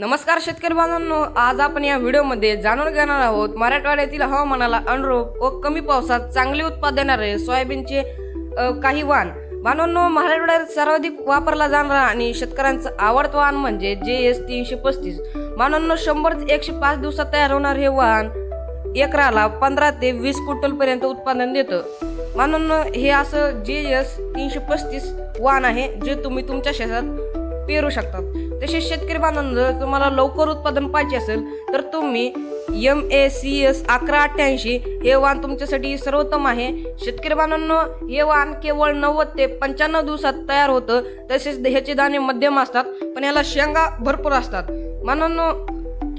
नमस्कार शेतकरी बांधवांनो आज आपण या व्हिडिओमध्ये जाणून घेणार आहोत मराठवाड्यातील हवामानाला अनुरूप व कमी पावसात चांगले उत्पादन देणारे सोयाबीनचे काही वाण. बांधवांनो मराठवाड्यात सर्वाधिक वापरला जाणारा आणि शेतकऱ्यांचं आवडतं वाहन म्हणजे जे एस तीनशे पस्तीस. बांधवांनो शंभर ते एकशे पाच दिवसात तयार होणार हे वाहन एकराला पंधरा ते वीस क्विंटल पर्यंत उत्पादन देतं. म्हणून हे असं जे एस तीनशे पस्तीस वाहन आहे जे तुम्ही तुमच्या शेतात पेरू शकतात. तसेच शेतकरी बांधवांना जर तुम्हाला लवकर उत्पादन पाहिजे असेल तर तुम्ही एम ए सी एस अकरा अठ्ठ्याऐंशी हे वाहन तुमच्यासाठी सर्वोत्तम आहे. शेतकरी बांधवांनो हे वाहन केवळ नव्वद ते पंच्याण्णव दिवसात तयार होतं. तसेच ह्याचे दाणे मध्यम असतात पण याला शेंगा भरपूर असतात. म्हणून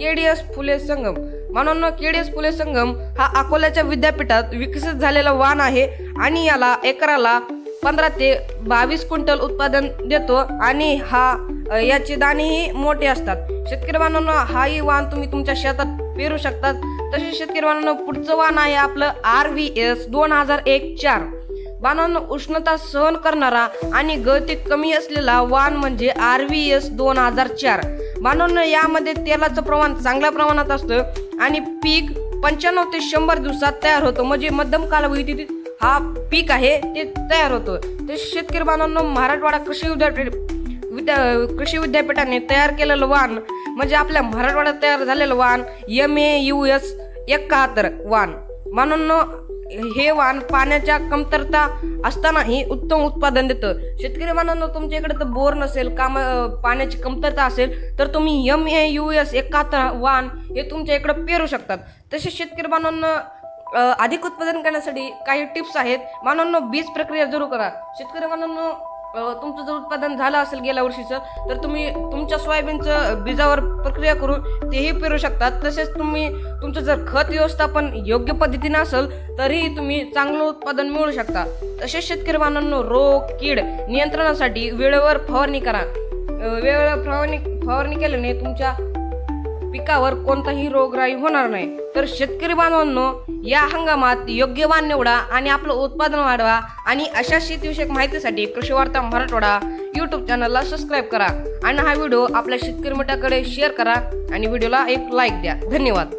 एस फुले संगम. म्हणून एस फुले संगम हा अकोल्याच्या विद्यापीठात विकसित झालेला वाण आहे आणि याला एकराला पंधरा ते बावीस क्विंटल उत्पादन देतो आणि हा याचे दाणेही मोठे असतात. शेतकरी बांधवांनो हाही वाण तुम्ही तुमच्या शेतात पेरू शकतात. तसेच शेतकरी बांधवांनो पुढचं वाण आहे आपलं आर व्ही एस दोन हजार एक चार. बाणांनो उष्णता सहन करणारा आणि गळती कमी असलेला वाण म्हणजे आर व्ही एस दोन हजार चार. बाणांनो यामध्ये तेलाचं प्रमाण चांगल्या प्रमाणात असतं आणि पीक पंच्याण्णव ते शंभर दिवसात तयार होतं. म्हणजे मध्यम कालावधीत हा पीक आहे ते तयार होतं. ते शेतकरी बांधवांनो मराठवाडा कृषी विद्यापीठ विद्या कृषी विद्यापीठाने तयार केलेलं वाण म्हणजे आपल्या मराठवाड्यात तयार झालेलं वाण एम ए यू एस एकाहत्तर वाण. म्हणून हे वाण पाण्याच्या कमतरता असतानाही उत्तम उत्पादन देतं. शेतकरी बांधवांनो तुमच्या इकडे तर बोर नसेल काम पाण्याची कमतरता असेल तर तुम्ही एम ए यू एस एकाहत्तर वाण हे तुमच्या इकडं पेरू शकतात. तसेच शेतकरी बांधवांना अधिक उत्पादन करण्यासाठी काही टिप्स आहेत. मानवांनो बीज प्रक्रिया जरूर करा. शेतकरी मानवांनो तुमचं जर उत्पादन झालं असेल गेल्या वर्षीचं तर तुम्ही तुमच्या सोयाबीनचं बीजावर प्रक्रिया करून तेही पेरू शकतात तसेच तुम्ही तुमचं जर खत व्यवस्थापन योग्य पद्धतीने असेल तरीही तुम्ही चांगलं उत्पादन मिळवू शकता. तसेच शेतकरी बांधवांनो रोग कीड नियंत्रणासाठी वेळेवर फवारणी करा. वेळेवर फवारणी फवारणी केल्याने तुमच्या पिकावर कोणताही रोगराई होणार नाही. तर शेतकरी बांधवांनो या हंगामात योग्य वाण निवडा आणि आपलं उत्पादन वाढवा आणि अशा शेतीविषयक माहितीसाठी कृषी वार्ता मराठवाडा यूट्यूब चॅनलला सबस्क्राईब करा. आणि हा व्हिडिओ आपल्या शेतकरी मठाकडे शेअर करा आणि व्हिडिओला एक लाईक द्या. धन्यवाद.